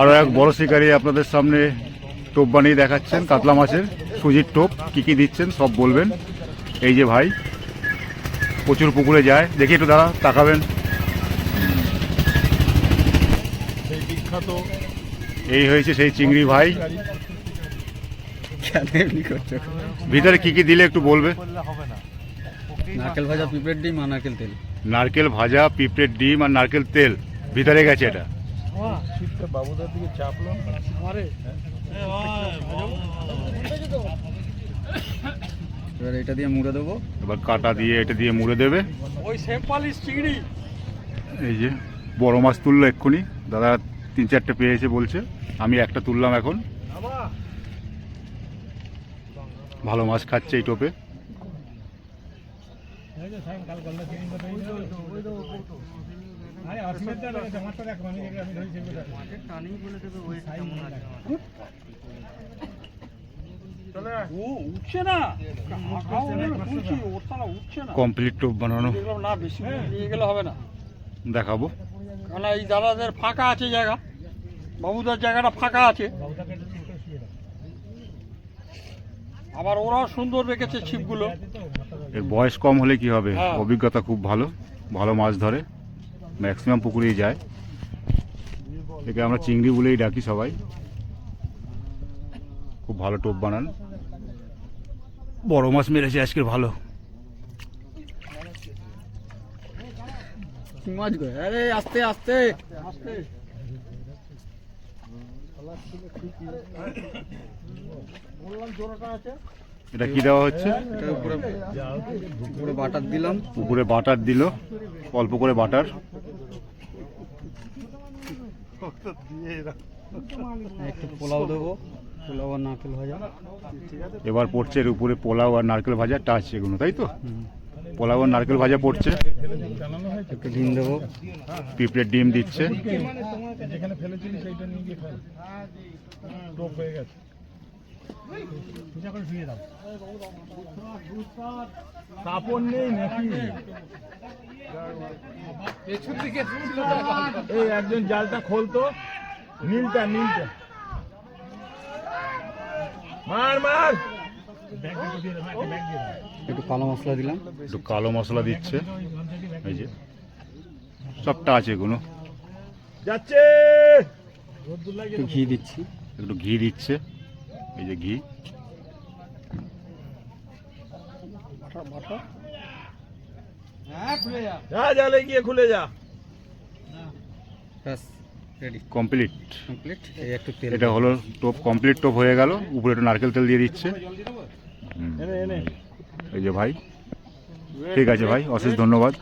আরও এক বড় শিকারি আপনাদের সামনে টোপ বানিয়ে দেখাচ্ছেন কাতলা মাছের সুজির টোপ কি কি দিচ্ছেন সব বলবেন। এই যে ভাই প্রচুর পুকুরে যায় দেখি একটু দাঁড়া তাকাবেন। বিখ্যাত এই হয়েছে সেই চিংড়ি ভাই। ভিতরে কি কি দিলে একটু বলবে? নারকেল ভাজা পিঁপড়ের ডিম আর নারকেল তেল। নারকেল ভাজা পিঁপড়ের ডিম আর নারকেল তেল। ভিতরে গেছে এটা। শীতটা বাবুদার দিকে চাপলো। এবার এটা দিয়ে মুড়ে দেবো। এবার কাটা দিয়ে এটা দিয়ে মুড়ে দেবে। ওই সেম্পালিশ চিংড়ি। এই যে বড় মাছ তুললো এক্ষুনি। দাদা তিন চারটে পেয়েছে বলছে। আমি একটা তুললাম এখন। ভালো মাছ খাচ্ছে এই টোপে। ও কমপ্লিট টোপ বানানো। না বেশি নিয়ে গেলে হবে না। দেখাবো। কারণ এই দাদাদের ফাঁকা আছে জায়গা। বাবুদার জায়গাটা ফাঁকা আছে। আবার ওরাও সুন্দর রেখেছে ছিপগুলো। এর বয়স কম হলে কি হবে? হ্যাঁ। অভিজ্ঞতা খুব ভালো। ভালো মাছ ধরে। ম্যাক্সিমাম পুকুরেই যায়। একে আমরা চিংড়ি বলেই ডাকি সবাই। খুব ভালো টোপ বানান। বড় মাছ মেরেছে আজকে ভালো। মাছ গো। আরে আস্তে আস্তে। এটা কি দেওয়া হচ্ছে? উপরে বাটার দিলাম। পুকুরে বাটার দিল অল্প করে বাটার। একটু পোলাও দেবো। পোলাও আর নারকেল ভাজা। এবার পড়ছে এর উপরে পোলাও আর নারকেল ভাজা টাচ এগুলো তাই তো? পোলাও আর নারকেল ভাজা পড়ছে। একটু ডিম দেবো। পিঁপড়ের ডিম দিচ্ছে। যেখানে ফেলেছিলি সেইটা নিয়ে গিয়ে খাই হয়ে গেছে কাপড় নেই নাকি? এই একজন জালটা খোলতো। নীলটা নীলটা। মার মার! একটু কালো মশলা দিলাম। একটু কালো মশলা দিচ্ছে। এই যে সবটা আছে এগুলো। যাচ্ছে! একটু ঘি দিচ্ছি। একটু ঘি দিচ্ছে। এই যে ঘি। যা। জালে গিয়ে খুলে যা। ব্যাস রেডি কমপ্লিট কমপ্লিট এই একটু তেল এটা হলো টোপ কমপ্লিট টোপ হয়ে গেল। উপরে একটু নারকেল তেল দিয়ে দিচ্ছে। হুম। এনে এনে। এই যে ভাই। ঠিক আছে ভাই অশেষ ধন্যবাদ।